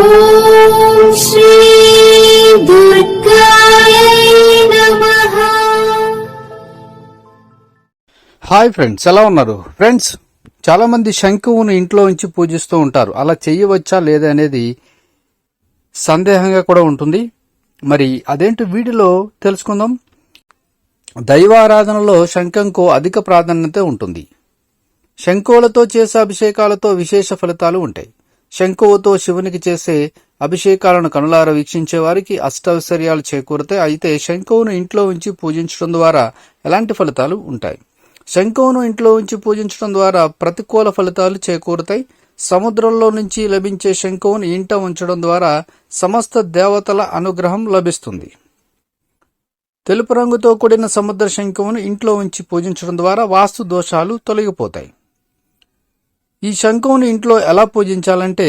Hi friends ఎలా ఉన్నారు? Friends చాలా మంది శంకువును ఇంట్లో ఉంచి పూజిస్తూ ఉంటారు. అలా చేయవచ్చా లేదా అనేది సందేహంగా కూడా ఉంటుంది. మరి అదేంటి వీటిలో తెలుసుకుందాం. దైవారాధనలో శంఖంకు అధిక ప్రాధాన్యత ఉంటుంది. శంకువులతో చేసే అభిషేకాలతో విశేష ఫలితాలు ఉంటాయి. శంకువుతో శివునికి చేసే అభిషేకాలను కనులార వీక్షించే వారికి అష్టైశ్వర్యాలు చేకూరుతాయి. అయితే శంకువును ఇంట్లో ఉంచి పూజించడం ద్వారా ఎలాంటి ఫలితాలు ఉంటాయి? శంకువును ఇంట్లో ఉంచి పూజించడం ద్వారా ప్రతికూల ఫలితాలు చేకూరుతాయి. సముద్రంలో నుంచి లభించే శంకువును ఇంట ఉంచడం ద్వారా సమస్త దేవతల అనుగ్రహం లభిస్తుంది. తెలుపు రంగుతో కూడిన సముద్ర శంకువును ఇంట్లో ఉంచి పూజించడం ద్వారా వాస్తు దోషాలు తొలగిపోతాయి. ఈ శంకువును ఇంట్లో ఎలా పూజించాలంటే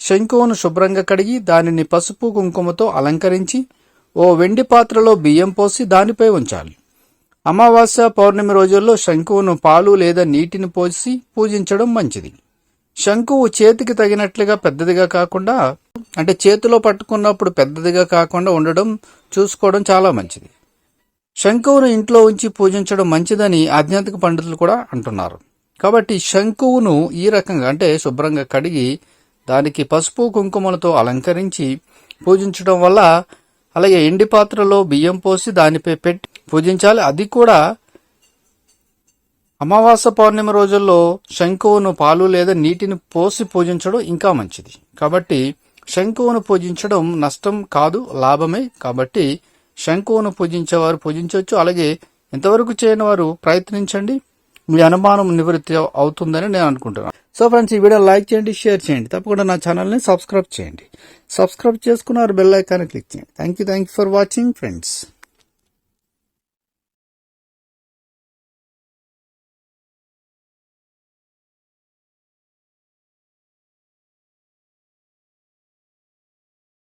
శంకువును శుభ్రంగా కడిగి దానిని పసుపు కుంకుమతో అలంకరించి ఓ వెండి పాత్రలో బియ్యం పోసి దానిపై ఉంచాలి. అమావాస్య పౌర్ణమి రోజుల్లో శంకువును పాలు లేదా నీటిని పోసి పూజించడం మంచిది. శంకువు చేతికి తగినట్లుగా పెద్దదిగా కాకుండా అంటే చేతిలో పట్టుకున్నప్పుడు పెద్దదిగా కాకుండా ఉండడం చూసుకోవడం చాలా మంచిది. శంకువును ఇంట్లో ఉంచి పూజించడం మంచిదని ఆధ్యాత్మిక పండితులు కూడా అంటున్నారు. కాబట్టి శంకువును ఈ రకంగా అంటే శుభ్రంగా కడిగి దానికి పసుపు కుంకుమలతో అలంకరించి పూజించడం వల్ల అలాగే ఎండి పాత్రలో బియ్యం పోసి దానిపై పెట్టి పూజించాలి. అది కూడా అమావాస పౌర్ణమి రోజుల్లో శంకువును పాలు లేదా నీటిని పోసి పూజించడం ఇంకా మంచిది. కాబట్టి శంకువును పూజించడం నష్టం కాదు లాభమే. కాబట్టి శంకువును పూజించేవారు పూజించవచ్చు. అలాగే ఇంతవరకు చేయని వారు ప్రయత్నించండి. మీ అనుమానం నివృత్తి అవుతుందని నేను అనుకుంటున్నాను సో ఫ్రెండ్స్ ఈ వీడియో లైక్ చేయండి షేర్ చేయండి. తప్పకుండా నా ఛానల్ని సబ్స్క్రైబ్ చేయండి. సబ్స్క్రైబ్ చేసుకున్నారు బెల్ ఐకాన్ క్లిక్ చేయండి. Thank you thank you for watching friends.